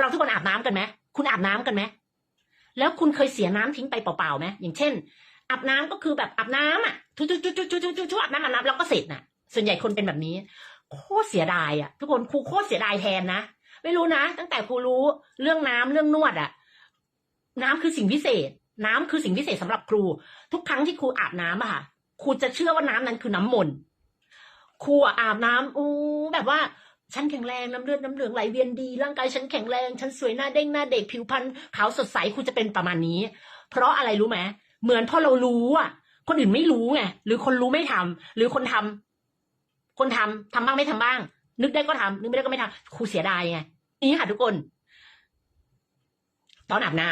เราทุกคนอาบน้ำกันไหมคุณอาบน้ำกันไหมแล้วคุณเคยเสียน้ำทิ้งไปเปล่าๆไหมอย่างเช่นอาบน้ำก็คือแบบอาบน้ำอะทุๆๆๆๆๆอาบน้ำอาบน้ำแล้วก็เสร็จน่ะ ส่วนใหญ่คนเป็นแบบนี้ โคตรเสียดายอะ ทุกคนครูโคตรเสียดายแทนนะไม่รู้นะ ตั้งแต่ครูรู้เรื่องน้ำเรื่องนวดอะ น้ำคือสิ่งพิเศษ น้ำคือสิ่งพิเศษสำหรับครู ทุกครั้งที่ครูอาบน้ำอะค่ะครูจะเชื่อว่าน้ำนั้นคือน้ำมนต์ครูอาบน้ำอู้แบบว่า ฉันแข็งแรงน้ำเลือดน้ำเหลืองไหลเวียนดี ร่างกายฉันแข็งแรง ฉันสวยหน้าเด้งหน้าเด็กผิวพรรณขาวสดใสครูจะเป็นประมาณนี้ เพราะอะไรรู้ไหมเหมือนพอเรารู้อะ คนอื่นไม่รู้ไงหรือคนรู้ไม่ทำหรือคนทำคนทำทำบ้างไม่ทำบ้าง นึกได้ก็ทำนึกไม่ได้ก็ไม่ทำครูเสียดายไงนี่ค่ะทุกคน ตอนอาบน้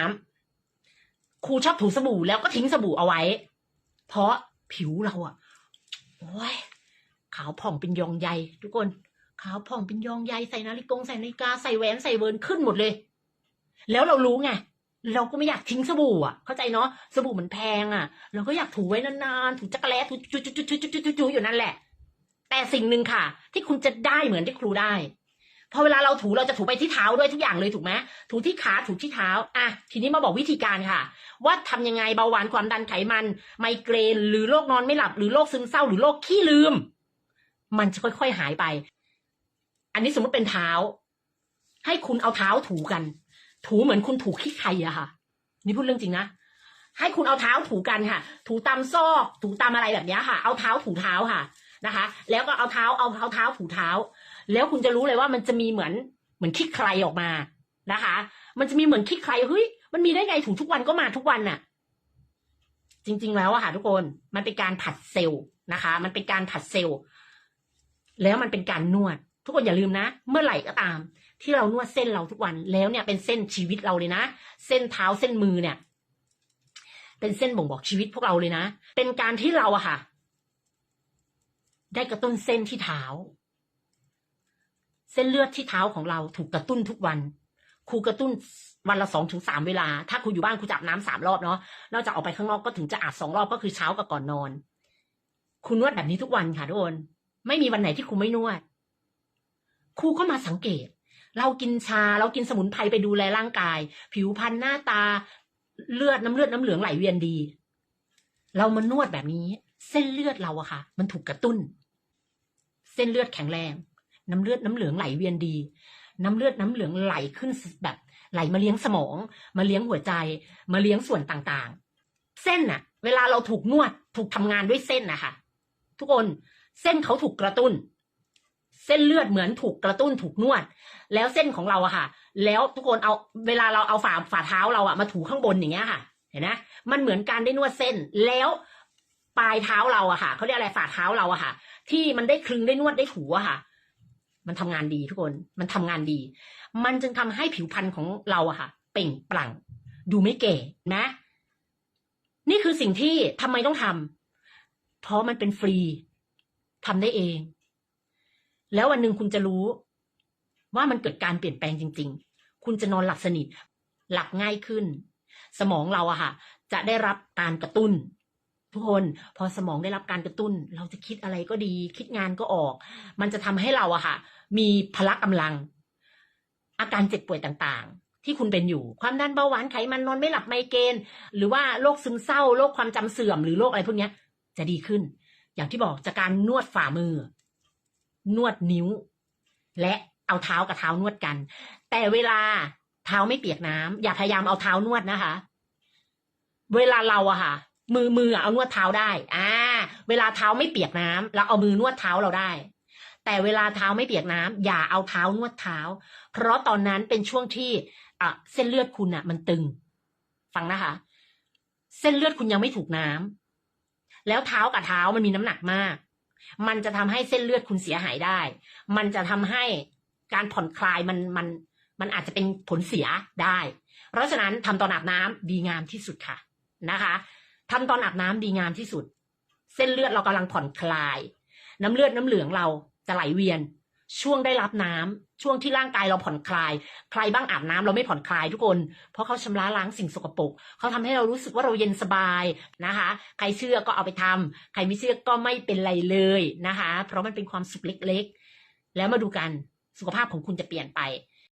ำครูชอบถูสบู่แล้วก็ทิ้งสบู่เอาไว้ เพราะผิวเราอะโอ้ยขาวผ่องเป็นยองใยทุกคน ขาวผ่องเป็นยองใยใส่นาฬิกงใส่นาฬิกาใส่แหวนใส่เวิร์นขึ้นหมดเลย แล้วเรารู้ไงเราก็ไม่อยากทิ้งสบู่อะ เข้าใจเนาะสบู่มันแพงอะ เราก็อยากถูไว้นานๆถูจักรแล้ถูจุจุจุจุจุจุจุอยู่นั่นแหละ แต่สิ่งหนึ่งค่ะ ที่คุณจะได้เหมือนที่ครูได้พอเวลาเราถูเราจะถูไปที่เท้าด้วยทุกอย่างเลยถูกไหมถูที่ขาถูที่เท้าอะทีนี้มาบอกวิธีการค่ะ ว่าทำยังไงเบาหวานความดันไขมัน ไมเกรน หรือโรคนอนไม่หลับหรือโรคซึมเศร้าหรือโรคขี้ลืม มันจะค่อยๆหายไป อันนี้สมมติเป็นเท้า ให้คุณเอาเท้าถูกัน ถูเหมือนคุณถูขี้ใครอะค่ะ นี่พูดเรื่องจริงนะให้คุณเอาเท้าถูกันค่ะ ถูตามซอกถูตามอะไรแบบนี้ค่ะ เอาเท้าถูเท้าค่ะนะคะ แล้วก็เอาเท้าเอาเอาเท้าถูเท้า แล้วคุณจะรู้เลยว่ามันจะมีเหมือนเหมือนขี้ใครออกมานะคะ มันจะมีเหมือนขี้ใครเฮ้ยมันมีได้ไงถูทุกวันก็มาทุกวันน่ะ จริง ๆ แล้วอะค่ะ ทุกคนมันเป็นการผัดเซลล์นะคะ มันเป็นการผัดเซลล์แล้วมันเป็นการนวด ทุกคนอย่าลืมนะ เมื่อไหร่ก็ตาม ที่เรานวดเส้นเราทุกวันแล้วเนี่ยเป็นเส้นชีวิตเราเลยนะ เส้นเท้าเส้นมือเนี่ย เป็นเส้นบ่งบอกชีวิตพวกเราเลยนะ เป็นการที่เราอะค่ะ ได้กระตุ้นเส้นที่เท้า เส้นเลือดที่เท้าของเราถูกกระตุ้นทุกวันครูกระตุ้นวันละสองถึงสามเวลา ถ้าครูอยู่บ้านครูจะอาบน้ำสามรอบเนาะนอกจากออกไปข้างนอกก็ถึงจะอาบสองรอบก็คือเช้ากับก่อนนอนครูนวดแบบนี้ทุกวันค่ะทุกคน ไม่มีวันไหนที่ครูไม่นวด ครูก็มาสังเกต เรากินชาเรากินสมุนไพรไปดูแลร่างกาย ผิวพรรณหน้าตาเลือดน้ำเลือดน้ำเหลืองไหลเวียนดี เรามานวดแบบนี้ เส้นเลือดเราอะค่ะ มันถูกกระตุ้น เส้นเลือดแข็งแรง น้ำเลือดน้ำเหลืองไหลเวียนดี น้ำเลือดน้ำเหลืองไหลขึ้นแบบไหลมาเลี้ยงสมอง มาเลี้ยงหัวใจ มาเลี้ยงส่วนต่างๆ เส้นอะเวลาเราถูกนวดถูกทำงานด้วยเส้นนะคะทุกคนเส้นเขาถูกกระตุ้น เส้นเลือดเหมือนถูกกระตุ้นถูกนวด แล้วเส้นของเราอะค่ะ แล้วทุกคนเอาเวลาเราเอาฝ่าฝ่าเท้าเราอะมาถูข้างบนอย่างเงี้ยค่ะ เห็นไหมมันเหมือนการได้นวดเส้นแล้วปลายเท้าเราอะค่ะเขาเรียกอะไรฝ่าเท้าเราอะค่ะ ที่มันได้คลึงได้นวดได้ถูอะค่ะ มันทำงานดีทุกคนมันทำงานดี มันจึงทำให้ผิวพรรณของเราอะค่ะ เปล่งปลั่ง ดูไม่เก๋นะ นี่คือสิ่งที่ทำไมต้องทำเพราะมันเป็นฟรีทำได้เอง แล้ววันหนึ่งคุณจะรู้ ว่ามันเกิดการเปลี่ยนแปลงจริง ๆ คุณจะนอนหลับสนิท หลับง่ายขึ้น สมองเราอะค่ะ จะได้รับการกระตุ้น ทุกคนพอสมองได้รับการกระตุ้น เราจะคิดอะไรก็ดี คิดงานก็ออก มันจะทำให้เราอะค่ะ มีพละกำลัง อาการเจ็บป่วยต่างๆ ที่คุณเป็นอยู่ ความดันเบาหวานไขมันนอนไม่หลับไมเกรนหรือว่าโรคซึมเศร้าโรคความจำเสื่อมหรือโรคอะไรพวกนี้จะดีขึ้น อย่างที่บอกจากการนวดฝ่ามือ นวดนิ้ว และเอาเท้ากับเท้านวดกัน แต่เวลาเท้าไม่เปียกน้ำอย่าพยายามเอาเท้านวดนะคะ เวลาเราอะค่ะ มือมืออะเอานวดเท้าได้ อ่า เวลาเท้าไม่เปียกน้ำเราเอามือนวดเท้าเราได้ แต่เวลาเท้าไม่เปียกน้ำอย่าเอาเท้านวดเท้า เพราะตอนนั้นเป็นช่วงที่อะเส้นเลือดคุณอะมันตึง ฟังนะคะ เส้นเลือดคุณยังไม่ถูกน้ำแล้วเท้ากับเท้ามันมีน้ำหนักมาก มันจะทำให้เส้นเลือดคุณเสียหายได้ มันจะทำให้การผ่อนคลายมันมันมันอาจจะเป็นผลเสียได้ เพราะฉะนั้นทำตอนอาบน้ำดีงามที่สุดค่ะนะคะทำตอนอาบน้ำดีงามที่สุด เส้นเลือดเรากำลังผ่อนคลาย น้ำเลือดน้ำเหลืองเราจะไหลเวียน ช่วงได้รับน้ำช่วงที่ร่างกายเราผ่อนคลาย ใครบ้างอาบน้ำเราไม่ผ่อนคลายทุกคน เพราะเขาชำระล้างสิ่งสกปรกเขาทำให้เรารู้สึกว่าเราเย็นสบายนะคะ ใครเชื่อก็เอาไปทำใครไม่เชื่อก็ไม่เป็นไรเลยนะคะ เพราะมันเป็นความสุขเล็กๆ แล้วมาดูกันสุขภาพของคุณจะเปลี่ยนไป